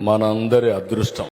మనందరి అదృష్టం.